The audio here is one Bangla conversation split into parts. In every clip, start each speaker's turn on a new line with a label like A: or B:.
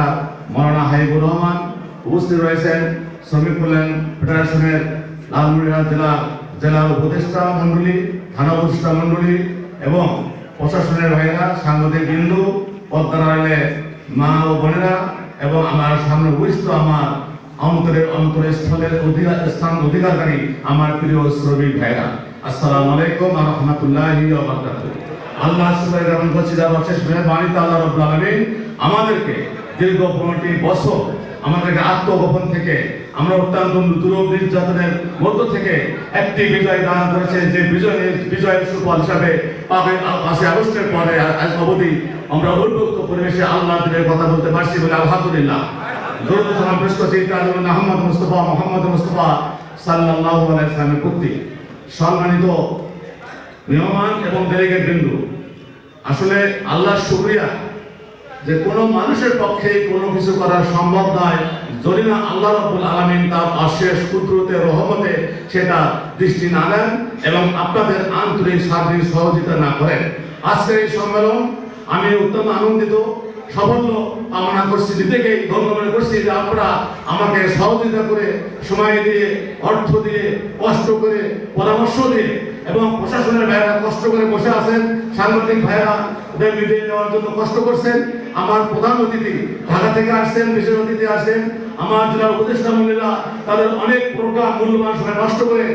A: উপদেষ্টা মৌলানা হাবিবুর রহমান, উপস্থিত রয়েছেন শ্রমিক কল্যাণ ফেডারেশনের লালমনিরহাট জেলা জেলার উপদেষ্টা মণ্ডলী, থানা উপদেষ্টা মণ্ডলী এবং প্রশাসনের ভাইয়েরা, সাংবাদিক বিন্দু পদ্মারালে মা ও বোনেরা এবং আমার সামনে উপস্থিত আমার অন্তরের অন্তরের স্থলের অধিকার স্থান অধিকারকারী আমার প্রিয় শ্রমিক ভাইরা আসসালামু আলাইকুম রাহমাতুল্লাহি আল্লাহ যেমন করছি যার অশেষ মেহরবানিতে আলামিন আমাদেরকে দীর্ঘ পনেরোটি বছর আমাদেরকে আত্মগোপন থেকে, আমরা অত্যন্ত দুরূহ নির্যাতনের মধ্য থেকে একটি বিজয় দান করেছে, যে বিজয় বিজয়ের সুফল হিসাবে পাঁচই আগস্টের পরে আজ অবধি আমরা উন্মুক্ত পরিবেশে আল্লাহ দিনের কথা বলতে পারছি বলে আলহামদুলিল্লাহ। দরুদ সালাম পেশ করছি তাজুল আহমদ মুস্তফা, মোহাম্মদ মুস্তফা সাল্লাল্লাহু আলাইহি প্রতি সম্মানিত মেহমান এবং ডেলিগেট বিন্দু, আসলে আল্লাহর শুকরিয়া যে কোনো মানুষের পক্ষে কোনো কিছু করা সম্ভব নয়, যদি না আল্লাহ রাব্বুল আলামিন তার অশেষ কুদরতে, রহমতে সেটা দৃষ্টি না দেন এবং আপনাদের আন্তরিক সার্বিক সহযোগিতা না করেন। আজকের এই সম্মেলন আমি অত্যন্ত আনন্দিত, সাফল্য কামনা করছি নিজেকেই ধন্য মনে করছি যে আপনারা আমাকে সহযোগিতা করে, সময় দিয়ে, অর্থ দিয়ে, কষ্ট করে, পরামর্শ দিয়ে এবং প্রশাসনের ভাইয়েরা কষ্ট করে বসে আছেন। সাংবাদিক ভাইয়েরা মিডিয়ে নেওয়ার জন্য কষ্ট করছেন। আমার প্রধান অতিথি ঢাকা থেকে আসছেন, বিশেষ অতিথি আসছেন। আমার যারা উপদেষ্টা মন্ত্রীরা তাদের অনেক প্রোগ্রাম মূল্যবান সময় নষ্ট করে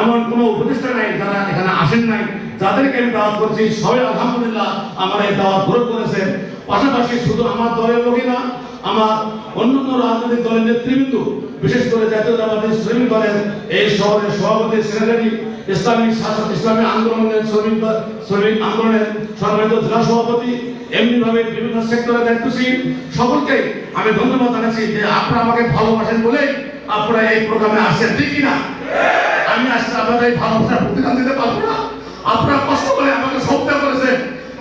A: এমন কোনো উপদেষ্টা নাই, যারা এখানে আসেন নাই। যাদেরকে আমি দাওয়াত করছি, সবাই আলহামদুলিল্লাহ আমার এই দাওয়াত গ্রহণ করেছেন। পাশাপাশি শুধু আমার দলের লোকই না আমার অন্যান্য রাজনৈতিক দলের নেতৃবৃন্দ, বিশেষ করে জাতীয়তাবাদী শ্রমিক দলের এই শহরের সভাপতি সেক্রেটারি ইসলামী শাসক, ইসলামী আন্দোলনের শ্রমিক শ্রমিক আন্দোলনের সম্মানিত জেলা সভাপতি এমনি ভাবে বিভিন্ন সেক্টরে দায়িত্বশীল। সকলকে আমি ধন্যবাদ জানাচ্ছি যে আপনারা আমাকে ভালোবাসেন বলে আপনারা এই প্রোগ্রামে আসছেন, ঠিক কি না আমি আসলে আপনাদের এই ভালোবাসার প্রতিদান দিতে পারব না। আপনারা কষ্ট করে আমাকে সত্যাগ করেছেন।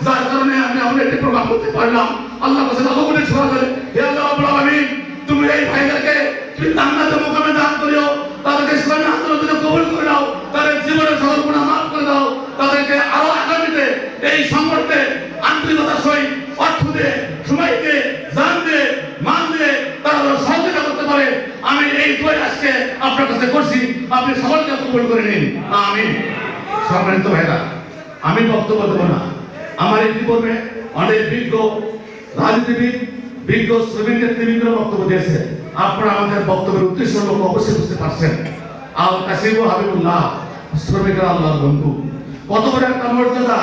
A: যার কারণে আমি আমরা একটি প্রোগ্রাম করতে পারলাম। আল্লাহ কাছে লাভ করে ছোড়া জান্নাতে মুকামে দান করিও তাদেরকে ইসলামী আন্দোলনে কবুল করে দাও তাদের জীবনের সকল গুনাহ মাফ করে দাও, তাদেরকে আরও আগামীতে এই সংগঠনে আন্তরিকতার সহিত অর্থ দিয়ে, সময় দিয়ে জান দিয়ে, মান দিয়ে তারা সহযোগিতা করতে পারে। আমি এই দোয়া আজকে আপনার কাছে করছি। আপনি সকলকে কবুল করে নিন। আমিন। সম্মানিত ভাইরা আমি বক্তব্য দেবো না। আমার এই পূর্বে অনেক বিজ্ঞ রাজনীতিবিদ, বিজ্ঞ শ্রমিক নেতৃবৃন্দ বক্তব্য দিয়েছে আপনারা আমাদের বক্তব্যের উদ্দেশ্য লোক অবশ্যই বুঝতে পারছেন। আল কাসিম হাবিবুল্লাহ, শ্রমিকরা আল্লাহর বন্ধু। কত বড় একটা মর্যাদা।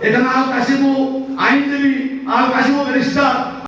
A: এখানে আল কাসিমু আইনজীবী, আল কাসিমু ব্যারিস্টার।